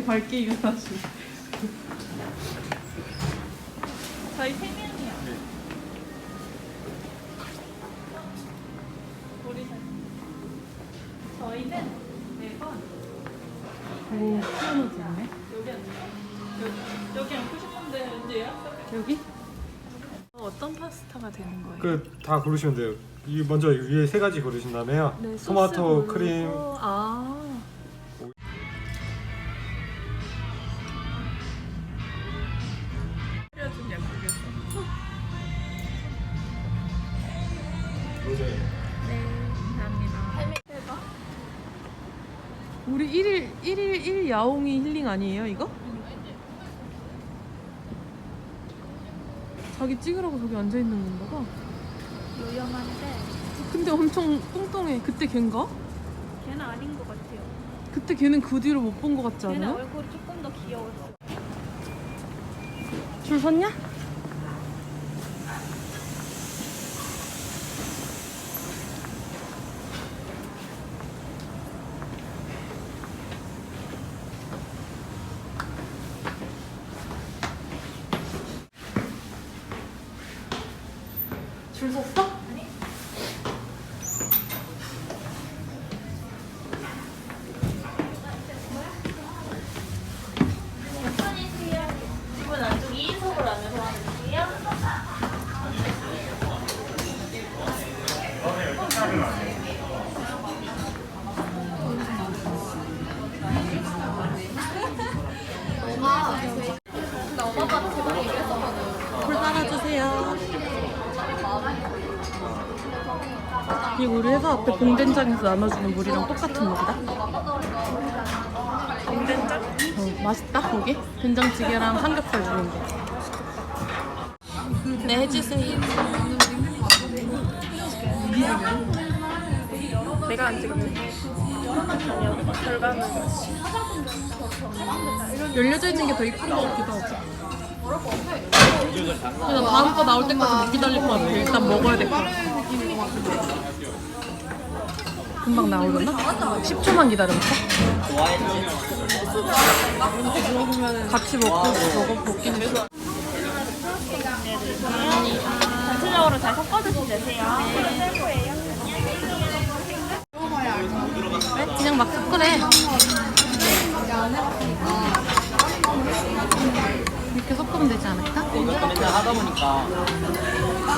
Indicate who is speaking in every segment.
Speaker 1: 되게 밝게 일어나시고. 저희 세 명이요. 우리 셋. 저희는 네 번. 오, 피아노 좋네. 여기 앉으세요. 여기, 여기 앉고 싶은데요? 여기? 어, 어떤 파스타가 되는 거예요?
Speaker 2: 그 다 고르시면 돼요. 이 먼저 위에 세 가지 고르신 다음에요.
Speaker 1: 네, 소스
Speaker 2: 토마토, 크림.
Speaker 1: 아. 야옹이 힐링 아니에요, 이거? 자기 찍으라고 저기 앉아 있는 건가 봐.
Speaker 3: 요염한데
Speaker 1: 근데 엄청 뚱뚱해. 그때 걔인가?
Speaker 3: 걔는 아닌 것 같아요.
Speaker 1: 그때 걔는 그 뒤로 못 본 것 같지
Speaker 3: 걔는
Speaker 1: 않아요?
Speaker 3: 얼굴이 조금 더 귀여웠어.
Speaker 1: 줄 섰냐? 앞에 봉된장에서 나눠주는 물이랑 똑같은 물이다. 봉된장? 어, 맛있다, 거기? 된장찌개랑 삼겹살 주는 거. 네, 해주세요. 내가 안 찍으면 결과는 열려져 있는 게 더 이쁜 것 같기도 하고. 다음 거 나올 때까지 못 기다릴 것 같아. 일단 먹어야 될 것 같아. 금방 나오려나? 10초만 기다려볼까? 같이 먹고 먹어 먹긴 했어.
Speaker 3: 전체적으로 잘 섞어주시면 되세요.
Speaker 1: 네? 그냥 막 섞으래. 이렇게 섞으면 되지 않을까?
Speaker 4: 맨날 하다 보니까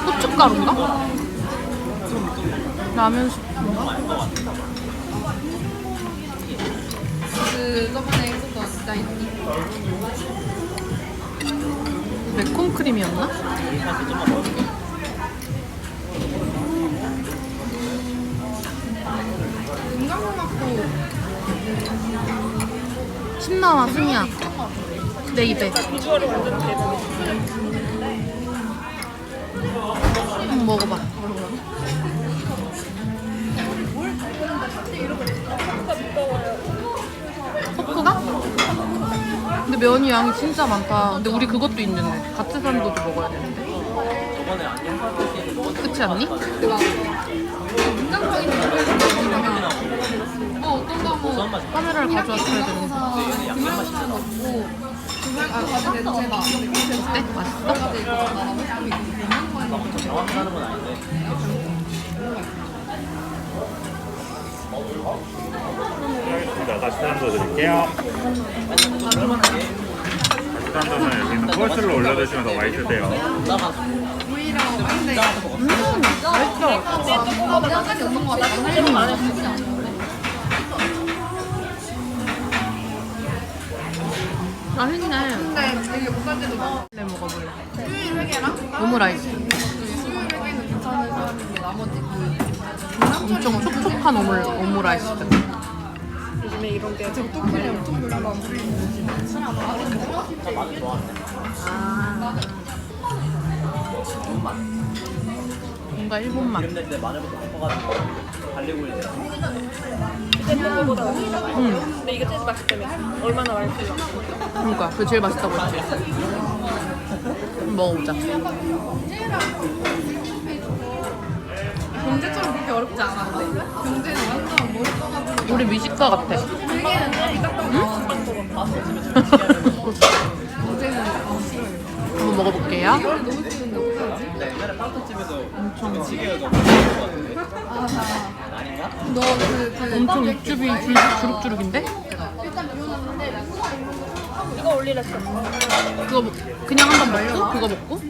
Speaker 1: 고춧가루인가? 라면 스프인가?
Speaker 5: 그 저번에 했었던?
Speaker 1: 매콤 크림이었나?
Speaker 5: 맞고
Speaker 1: 신나와 승이야. 내 입에. 한번 먹어봐. 면이 양이 진짜 많다. 근데 우리 그것도 있는데 같이 사는 것도 먹어야 되는데. 그렇지 않니?
Speaker 5: 인간적인 어 어떤 거뭐
Speaker 1: 카메라를 가져왔어야 되는데.
Speaker 5: 그냥 없고 그냥 아 맞아 내 제가
Speaker 1: 어때? 맛있어?
Speaker 6: 다. 다시 한번 드릴게요. 다시 한 번은 여기는 펄스를 올려주시면 더 맛있으세요.
Speaker 1: 맛있네.
Speaker 5: 근데 되게 때도 많아
Speaker 1: 내 먹어볼래.
Speaker 5: 수요일 회계랑
Speaker 1: 오므라이스.
Speaker 5: 수요일 회계는 괜찮은 사람인데 나머지 그
Speaker 1: 엄청 촉촉한 오물, 오므라이스.
Speaker 5: 요즘에 이런 게 제가 똑똑해 엄청 놀라
Speaker 4: 많이 좋아하는데
Speaker 1: 뭔가 일본 맛.
Speaker 4: 낼때 마늘부터 섞어가지고 달리고 있는데
Speaker 1: 응.
Speaker 3: 근데 이게 제일 맛있다며. 얼마나 맛있어요?
Speaker 1: 그러니까 그게 제일 맛있다고 했지. 먹어보자.
Speaker 5: 경제처럼 그렇게 어렵지 않았는데 경제는 완전 머리 써가지고
Speaker 1: 우리 미식가 같아. 한번 먹어볼게요.
Speaker 7: 네, 옛날에 파스타집에서 엄청 찌개여서 먹었는데 아닌가?
Speaker 1: 너그 엄청 육즙이 줄, 주룩주룩인데?
Speaker 3: 이거 올리랬어.
Speaker 1: 그거 먹- 그냥 한번 먹고 그거 먹고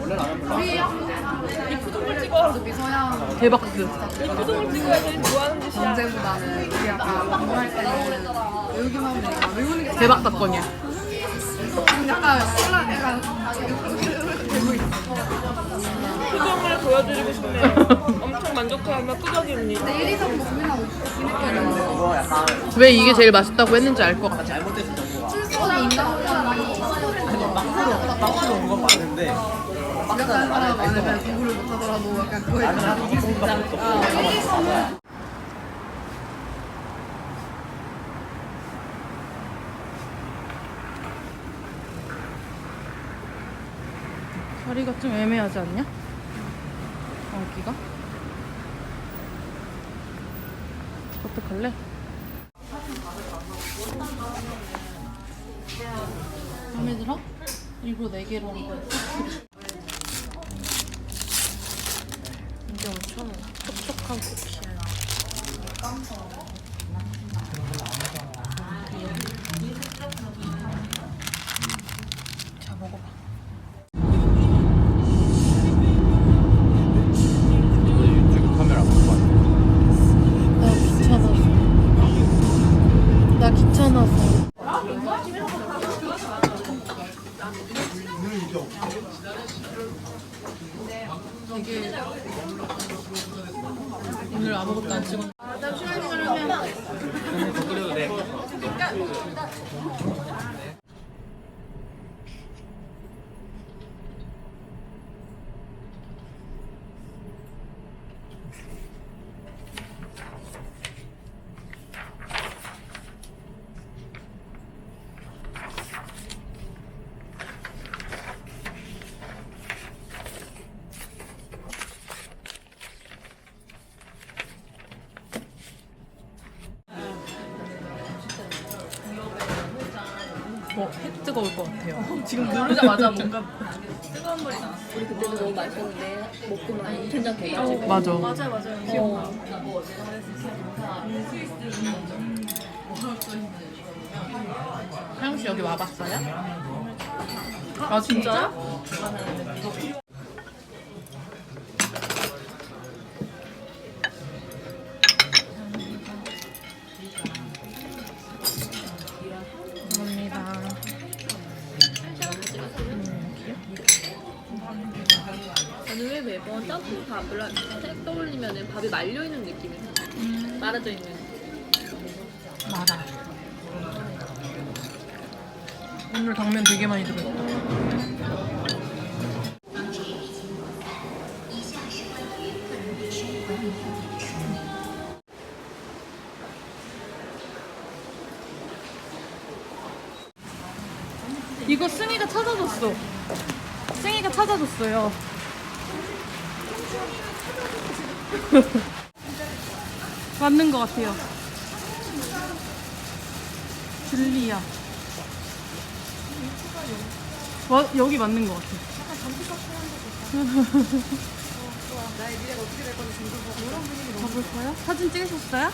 Speaker 7: 원래 라면 별로
Speaker 1: 대박스.
Speaker 3: 표정을 찍어야 제일 좋아하는 짓이야.
Speaker 4: 언제보다는 우리 약간 공부할 때는 외우기만 하면 되니까 외우는 게
Speaker 1: 대박 사건이야.
Speaker 4: 약간 혼란 약간 되고 있어.
Speaker 3: 표정을 보여드리고 싶네. 엄청 만족하며 끄덕입니다.
Speaker 4: 1, 2, 3 고민하고
Speaker 7: 약간
Speaker 1: 왜 이게 제일 맛있다고 했는지 알 것 같아.
Speaker 7: 정도가
Speaker 4: 출소가 있다고
Speaker 7: 막수로 그건 맞는데
Speaker 4: 약간 사람 많으면 공부를 못하더라도 약간 그거에
Speaker 7: 나는 한 2분밖에 없어
Speaker 1: 자리가 좀 애매하지 않냐? 여기가? 어떡할래? 마음에 들어? 일부러 4개로 한 거야. 이게 엄청 촉촉한 쿠키야. 자, 되게 오늘 아무것도 안 찍었.
Speaker 7: 그래
Speaker 1: 어, 해 뜨거울 것 같아요.
Speaker 5: 지금 누르자마자 뭔가
Speaker 3: 우리 그때도 너무 맛있었는데 먹고 나니 된장 개가
Speaker 1: 맞아.
Speaker 5: 맞아요 맞아요 기억나.
Speaker 1: 하영 씨 여기 와봤어요? 아 진짜?
Speaker 3: 매번 짬뽕 밥을 딱 떠올리면 밥이 말려있는 느낌이 들어요. 말아져 있는.
Speaker 1: 마라. 오늘 당면 되게 많이 들어있다. 이거 승희가 찾아줬어. 승희가 찾아줬어요. 맞는 것 같아요. 줄리아. 와, 여기 맞는 것 같아. 가볼까요? 사진 찍으셨어요?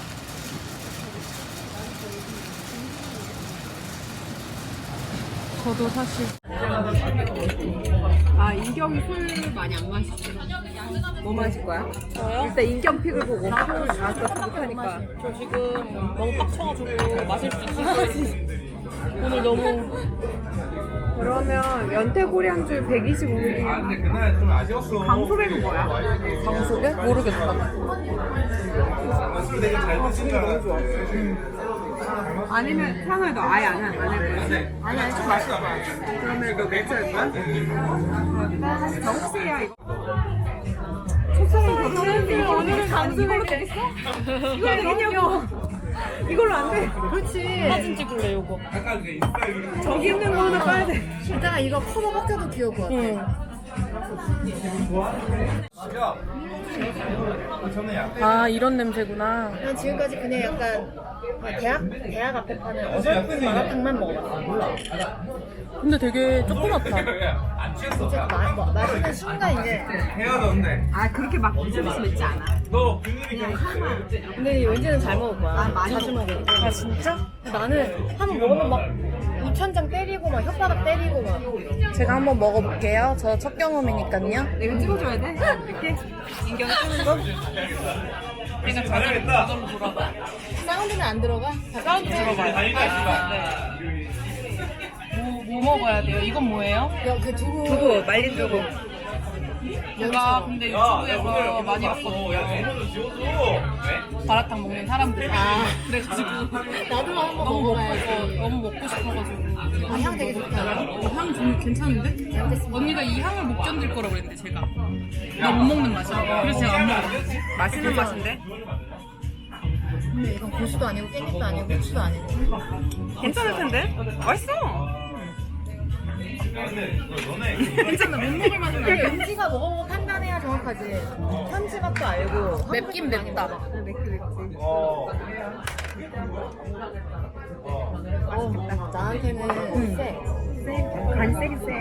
Speaker 1: 저도 사실
Speaker 4: 아 인경이 술 많이 안 마시죠? 뭐 마실 거야? 저요? 일단 인경 픽을 보고 술 아까 못하니까
Speaker 3: 저 지금 너무 빡쳐가지고 마실 수 있을 것 오늘 너무
Speaker 4: 그러면 연태고량주 125ml 강소백은 뭐야? 강소백? 모르겠다 아니면 향을 너 아예 안, 할- 안할 거야? 아니 아니 좀 마실 거야 그러면 너 맥주 할 거야? 저 혹시야 이거 걱정했는데 이거 오늘은 강소백으로 되겠어? 이거 되겠냐고 이걸로 안 돼. 그렇지.
Speaker 3: 사진 찍을래 요거.
Speaker 4: 저기 있는 거 하나 까야 돼. 진짜 이거 커버 벗겨도 귀여울 것 같아.
Speaker 1: 아 이런 냄새구나.
Speaker 8: 난 지금까지 그냥 약간 그냥 대학 대학 앞에 파는 어설픈 마라탕만 먹어봤어.
Speaker 1: 근데 되게 조그맣다.
Speaker 8: 진짜 마, 마, 맛있는 순간 이제
Speaker 4: 아 그렇게 막 비즈니스 맺지 않아.
Speaker 8: 근데 왠지는 잘 먹을 거야. 자주 먹으니까.
Speaker 1: 아 진짜?
Speaker 8: 나는 한 번 먹으면 막 입천장 때리고 막 혓바닥 때리고 막.
Speaker 1: 제가 한번 먹어볼게요. 저 첫 경험이니까요.
Speaker 4: 내가 찍어줘야 돼? 이렇게 인경 쓰는 거?
Speaker 8: 사운드는 안 들어가?
Speaker 1: 사운드 들어봐요. 뭐, 뭐 먹어야 돼요? 이건 뭐예요?
Speaker 8: 그 두부.
Speaker 4: 두부 말린 두부.
Speaker 1: 제가 근데 유튜브에서 많이 봤거든요. 마라탕 먹는 사람들. 아, 그래가지고
Speaker 8: 나도 한번
Speaker 1: 너무
Speaker 8: 먹어봐야지.
Speaker 1: 먹고, 너무 먹고 싶어가지고.
Speaker 8: 아, 향 되게 좋다.
Speaker 1: 어, 향 좀 괜찮은데? 언니가 이 향을 못 견딜 거라고 그랬는데 제가 나 못 먹는 맛이야. 그래서 제가 안 먹었어.
Speaker 4: 맛있는 맛인데?
Speaker 8: 근데 이건 고수도 아니고 깻잎도 아니고 고추도 아니고.
Speaker 4: 괜찮을 텐데? 맛있어.
Speaker 1: 괜찮아 못 먹을 맛은 아니야.
Speaker 8: 현지가 먹어보고 판단해야 정확하지. 현지 맛도 알고.
Speaker 1: 맵긴 맵다.
Speaker 8: 맵지. 어, 나- 나한테는 세.
Speaker 4: 간이 세긴 세.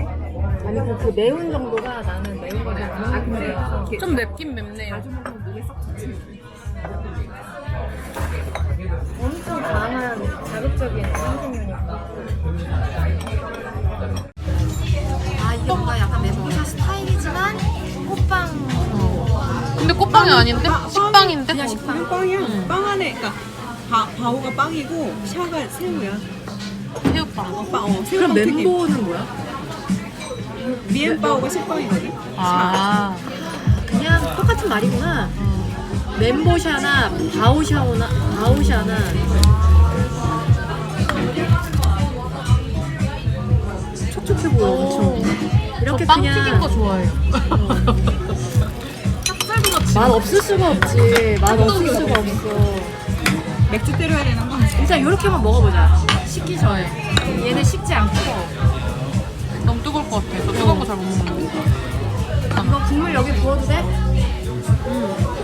Speaker 8: 아니 그, 그 매운 정도가 나는 매운 걸잘안 먹는 편이라서.
Speaker 1: 좀 맵긴 맵네요.
Speaker 8: 엄청 강한 자극적인 향신료니까.
Speaker 1: 꽃빵이 아닌데? 식빵인데?
Speaker 8: 그냥 식빵.
Speaker 4: 그냥 빵이야. 빵 안에, 그러니까 바, 바오가 빵이고 샤가 새우야.
Speaker 1: 새우빵.
Speaker 4: 어, 빵, 어, 새우빵 튀김.
Speaker 8: 멘보는 뭐야?
Speaker 4: 미엔바오가 식빵이거든.
Speaker 1: 아.
Speaker 8: 그냥 똑같은 말이구나. 멘보샤나 바오샤오나 바오샤나 촉촉해 보여 엄청. 이렇게
Speaker 1: 빵
Speaker 8: 그냥
Speaker 1: 튀긴 거 좋아해요.
Speaker 8: 맛 없을 수가 없지. 맛 없을 수가 없어.
Speaker 4: 맥주 때려야 되는 거.
Speaker 8: 일단 이렇게만 먹어보자. 식기 전에. 얘는 식지 않고.
Speaker 1: 너무 뜨거울 것 같아. 저 뜨거운 거 잘 못 먹는데.
Speaker 8: 이거 국물 여기 부어도 돼?
Speaker 1: 잠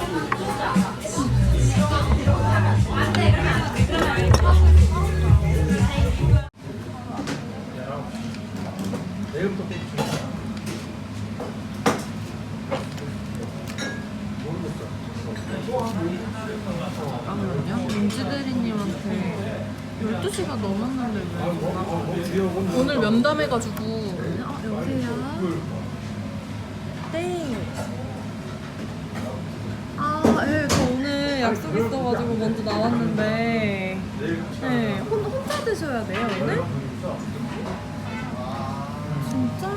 Speaker 1: 지 대리님한테 12시가 넘었는데 왜 오늘 면담해가지고
Speaker 8: 어, 여보세요? 네.
Speaker 1: 아, 네, 저 오늘 약속 있어가지고 먼저 나왔는데 네, 혼, 혼자 드셔야 돼요, 오늘? 진짜? 어,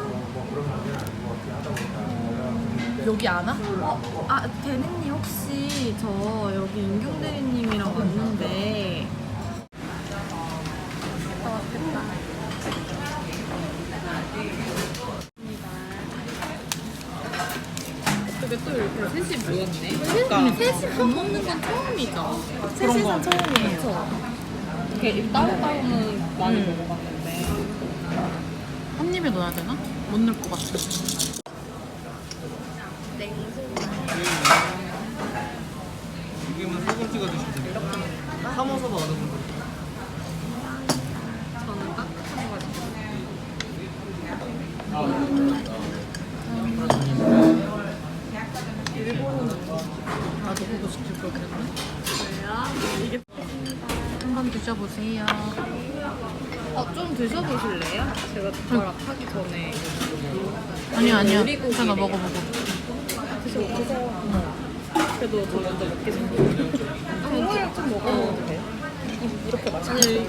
Speaker 1: 여기 안 와? 어, 아, 대능님 혹시 저 여기 인경 대리님이랑 왔는데 아, 됐다. 어떻게 또 이렇게 셋이 모였네? 그러니까 셋이 밥 먹는 건 처음이죠? 셋이서 처음이에요 이렇게 따로따로는 많이 먹어봤는데 한 입에 넣어야 되나? 못 넣을 것 같아
Speaker 7: 이게만 소금 찍어 드시면 됩니다. 사모서 먹는 거.
Speaker 1: 저는 따뜻한 거 나도 그거 시킬 걸 그랬네 이게 한번 드셔보세요
Speaker 3: 어, 좀 드셔보실래요? 제가 젓가락 하기 전에.
Speaker 1: 아니 아니야
Speaker 3: 요리국이래요.
Speaker 1: 괜찮아 먹어보고
Speaker 3: 그래도 저 먼저 먹겠습니다. 국물 좀 먹어봐도 돼요? 이렇게 맛있는
Speaker 1: 아니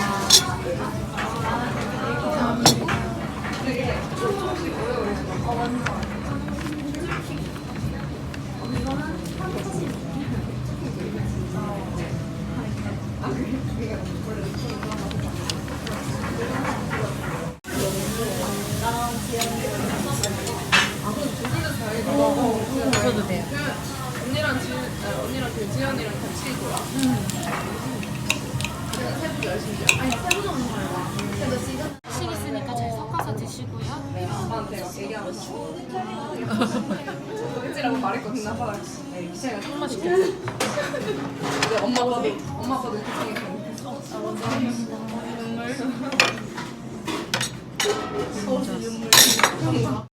Speaker 5: 드시고요.
Speaker 1: 찌라고 말했거든 나봐. 기차가 딱 맛있겠어. 엄마 거도 엄마 거도 기차에 눈물.